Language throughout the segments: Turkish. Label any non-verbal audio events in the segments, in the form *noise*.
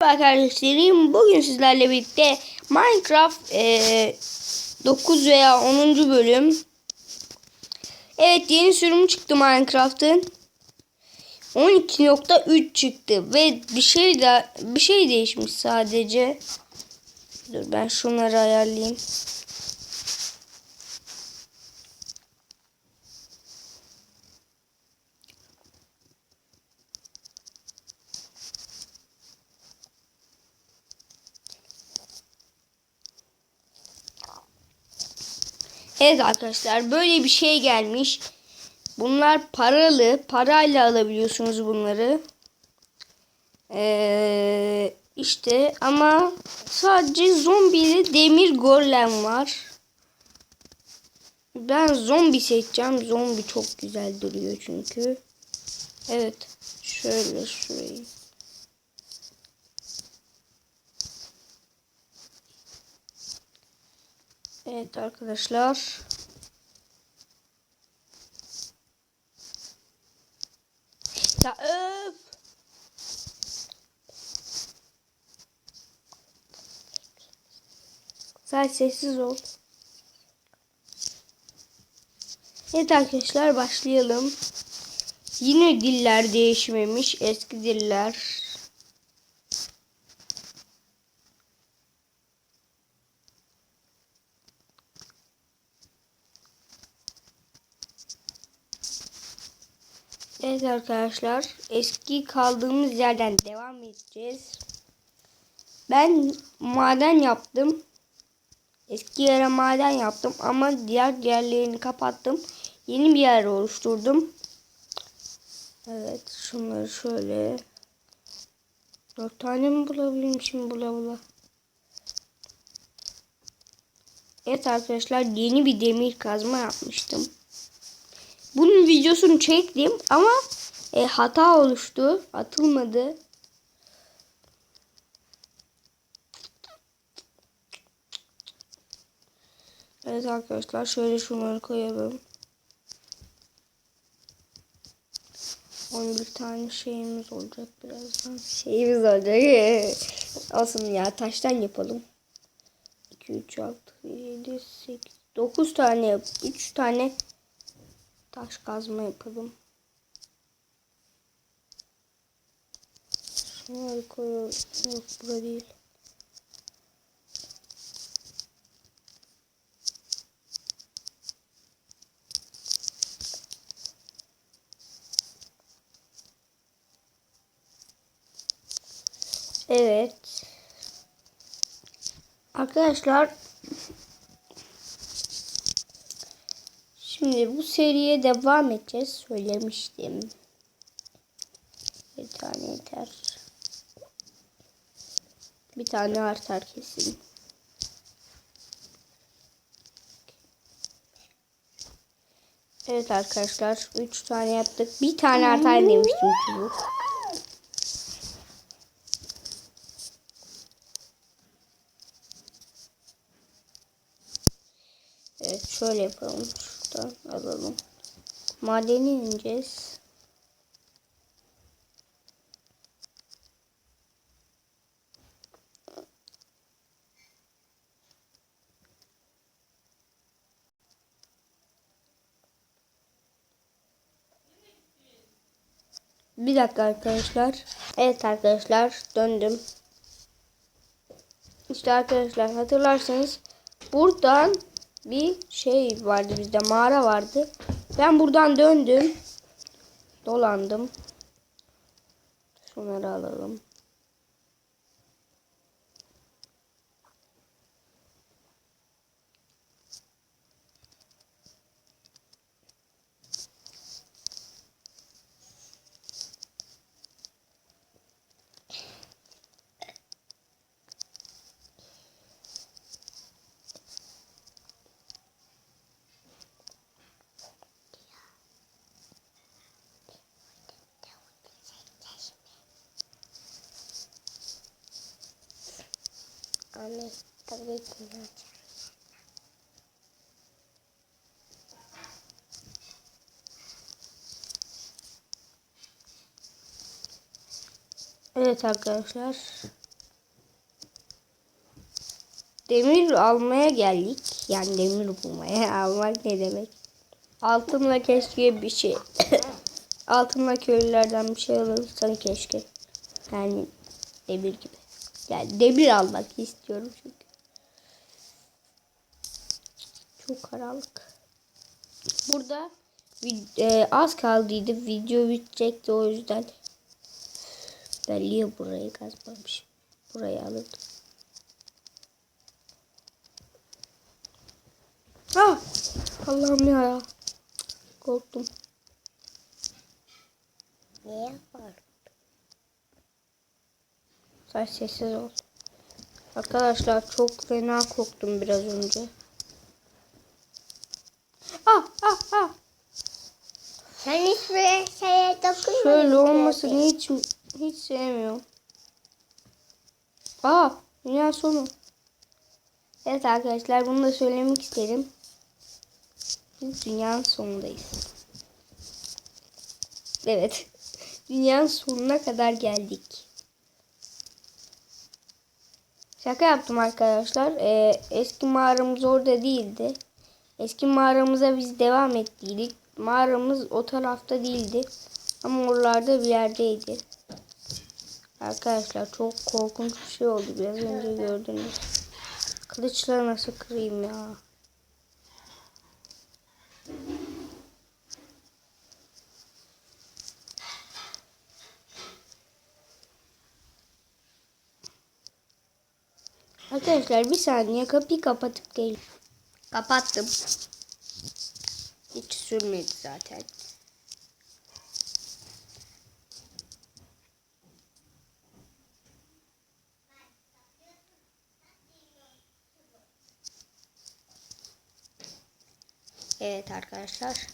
Merhaba kardeşlerim. Bugün sizlerle birlikte Minecraft eee, 9 veya 10. bölüm. Evet yeni sürüm çıktı Minecraft'ın. 12.3 çıktı ve bir şey de bir şey değişmiş sadece. Dur ben şunları ayarlayayım. Evet arkadaşlar böyle bir şey gelmiş. Bunlar paralı. Parayla alabiliyorsunuz bunları. Ee, işte ama sadece zombili demir golem var. Ben zombi seçeceğim. Zombi çok güzel duruyor çünkü. Evet. Şöyle şurayı. Evet arkadaşlar. Ya öf. Sadece sessiz ol. Evet arkadaşlar başlayalım. Yine diller değişmemiş. Eski diller. Evet arkadaşlar eski kaldığımız yerden devam edeceğiz. Ben maden yaptım. Eski yere maden yaptım ama diğer yerlerini kapattım. Yeni bir yer oluşturdum. Evet şunları şöyle. Dört tane mi bulabilmişim bula bula. Evet arkadaşlar yeni bir demir kazma yapmıştım. Bunun videosunu çektim ama e, hata oluştu. Atılmadı. Evet arkadaşlar şöyle şunları koyalım. 11 tane şeyimiz olacak birazdan. Şeyimiz olacak. *laughs* Olsun ya taştan yapalım. 2, 3, 6, 7, 8, 9 tane yap. 3 tane Taş kazma yapalım. Şunları koyalım. Yok burada değil. Evet. Arkadaşlar Şimdi bu seriye devam edeceğiz. Söylemiştim. Bir tane yeter. Bir tane artar kesin. Evet arkadaşlar. Üç tane yaptık. Bir tane artar demiştim çubuk. Evet şöyle yapalım. Şuradan alalım. Madeni ineceğiz. Bir dakika arkadaşlar. Evet arkadaşlar döndüm. İşte arkadaşlar hatırlarsanız buradan bir şey vardı bizde mağara vardı. Ben buradan döndüm. Dolandım. Şunları alalım. Anne tabii ki yapacağım. Evet arkadaşlar. demir almaya geldik. Yani demir bulmaya *laughs* almak ne demek? Altınla keşke bir şey. *coughs* Altınla köylülerden bir şey alırsan keşke. Yani demir gibi. Yani demir almak istiyorum çünkü. Çok karanlık. Burada e, az kaldıydı. Video bitecekti o yüzden. Ben niye burayı kazmamışım? Burayı alırdım. Ah! Allah'ım ya. Korktum. Niye var? Sen sessiz ol. Arkadaşlar çok fena korktum biraz önce. Ah ah ah. Sen hiçbir şeye dokunmadın. Şöyle olmasını hiç hiç sevmiyorum. Aa, dünya sonu. Evet arkadaşlar bunu da söylemek isterim. Biz dünyanın sonundayız. Evet. *laughs* Dünyanın sonuna kadar geldik. Şaka yaptım arkadaşlar. Ee, eski mağaramız orada değildi. Eski mağaramıza biz devam ettiydik. Mağaramız o tarafta değildi. Ama oralarda bir yerdeydi. Arkadaşlar çok korkunç bir şey oldu biraz önce gördünüz. Kılıçları nasıl kırayım ya? Arkadaşlar bir saniye kapıyı kapatıp gelin. Kapattım. Hiç sürmedi zaten. Evet arkadaşlar.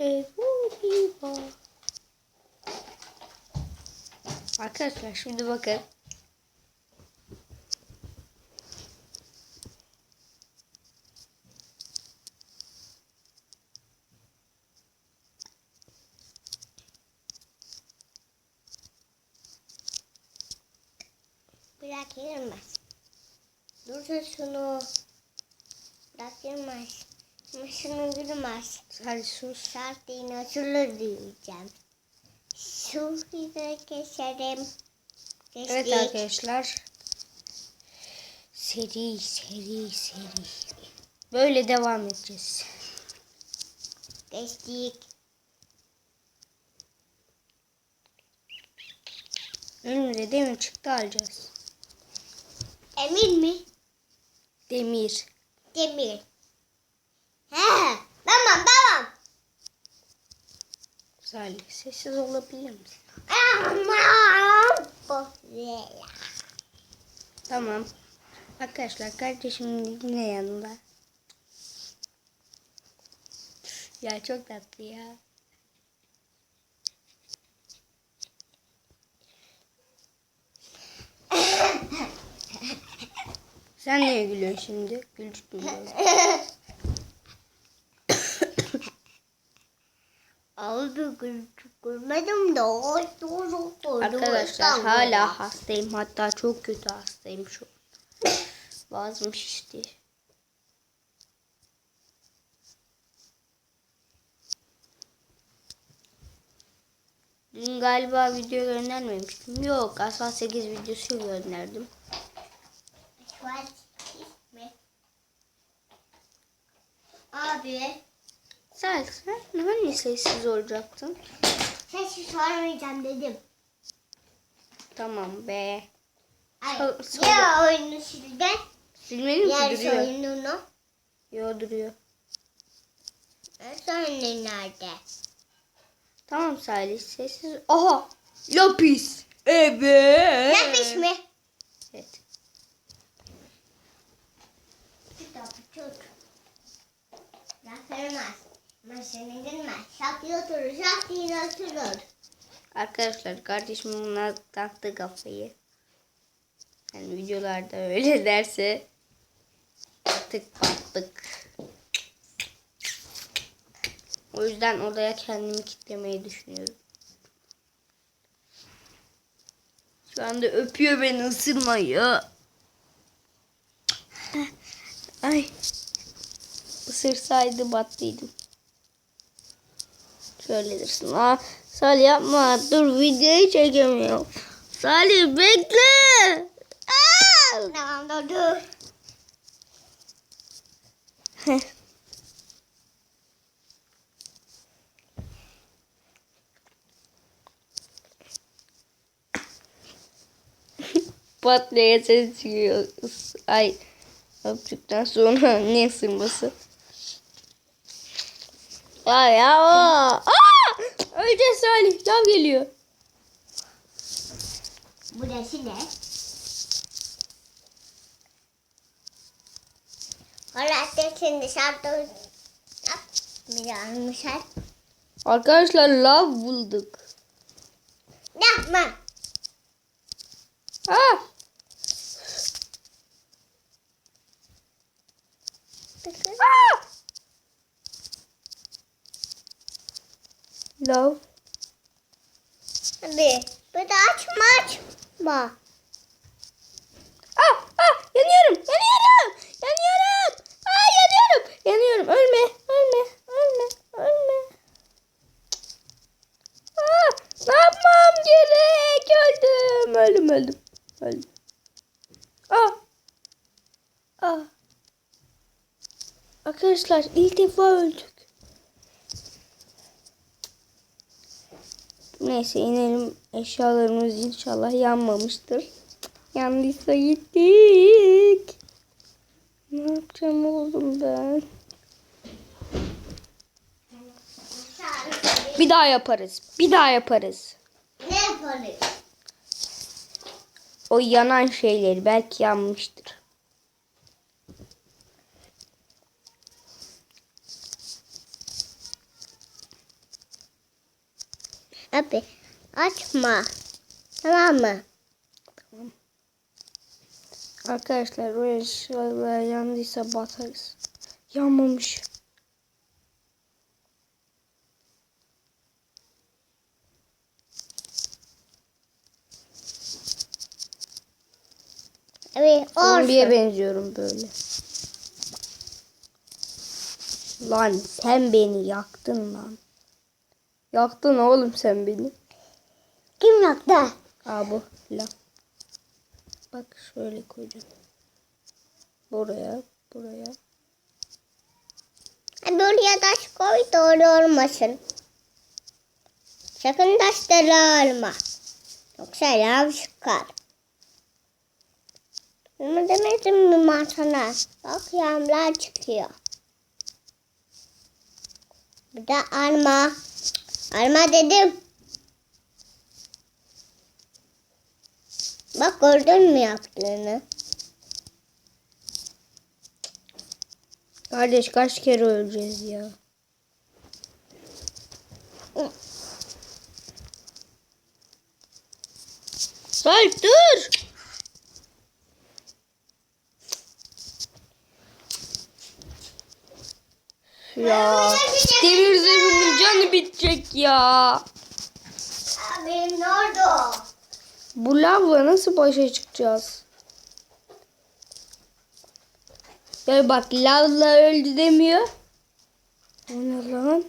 Evet, bu bir bak. Arkadaşlar şimdi bakın. Bırak yürümez. Dursun şunu. Bırak. Ama şunu yürümez. Hadi sus. Şart değil nasıl diyeceğim. Şu bir keserim. Evet Kestik. arkadaşlar. Seri seri seri. Böyle devam edeceğiz. Kestik. Önümüze demir çıktı alacağız. Emin mi? Demir. Demir. He, tamam tamam. Salih sessiz olabilir misin? Tamam. Arkadaşlar kardeşim yine yanında. Ya çok tatlı ya. Sen niye gülüyorsun şimdi? Gülcük mü Abi görmedim de o doğru doğru. Arkadaşlar hala hastayım. Hatta çok kötü hastayım şu. Boğazım *laughs* şişti. Dün galiba video göndermemiştim. Yok Asfalt 8 videosu gönderdim. Şuan mi? Abi Sen, hani sessiz olacaktın? sesi sormayacağım dedim. Tamam be. Ay, sor- ya oyunu silden. Silmedim ki Yer duruyor. oyununu. Yo duruyor. Sonra nerede? Tamam Salih sessiz. Aha! Lapis. Evet. Yapış mı? Evet. Kitap tut. Yakırmaz. Maşını girmez. Şaklı oturur. Arkadaşlar kardeşim buna taktı kafayı. Yani videolarda öyle *laughs* derse artık battık. O yüzden odaya kendimi kitlemeyi düşünüyorum. Şu anda öpüyor beni ısırmayı. Ay. Isırsaydı battıydım. Şöyle dursun. Aa, Salih yapma. Dur videoyu çekemiyorum. Salih bekle. Aa! Tamam dur dur. *laughs* Patlaya ses çıkıyor. Ay. Öptükten sonra *laughs* ne ısırması? Ya ya. Aa! Öleceğiz Salih. Yav geliyor. Burası ne? Orası şimdi şartı yap. Bir yanmışlar. Arkadaşlar lav bulduk. Yapma. Aa! Aa! Lav. Hadi. Bir de açma açma. Aa, aa, yanıyorum, yanıyorum, yanıyorum. Aa, yanıyorum, yanıyorum. Ölme, ölme, ölme, ölme. Aa, ne yapmam gerek? Öldüm, öldüm, öldüm, öldüm. Aa, aa. Arkadaşlar ilk defa öldük. Neyse inelim. Eşyalarımız inşallah yanmamıştır. Yandıysa gittik. Ne yapacağım oğlum ben? Bir daha yaparız. Bir daha yaparız. Ne yapalım? O yanan şeyleri belki yanmıştır. Abi açma. Tamam mı? Arkadaşlar o eşyalar yandıysa batarız. Yanmamış. Evet Zombiye benziyorum böyle. Lan sen beni yaktın lan. Yaktın oğlum sen beni. Kim yaktı? Aa bu lan. Bak şöyle koyacağım. Buraya, buraya. Buraya taş koy doğru olmasın. Sakın taşları alma. Yoksa lav çıkar. Ama demedim mi ben sana? Bak yağmurlar çıkıyor. Bir de alma. Alma dedim. Bak gördün mü yaptığını? Kardeş kaç kere öleceğiz ya? Say dur. Ya demir zırhımın canı bitecek ya. Abi ne oldu? Bu lavla nasıl başa çıkacağız? Ya bak lavla öldü demiyor. O ne lan?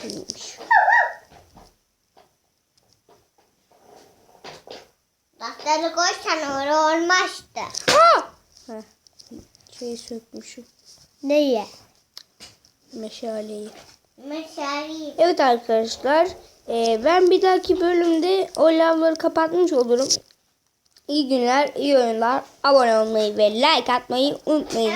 Şeymiş. Taşları koysan öyle olmazdı. Heh, şeyi sökmüşüm. Neye? Meşaleyi. Mesela Evet arkadaşlar. e, ben bir dahaki bölümde o lavları kapatmış olurum. İyi günler, iyi oyunlar. Abone olmayı ve like atmayı unutmayın.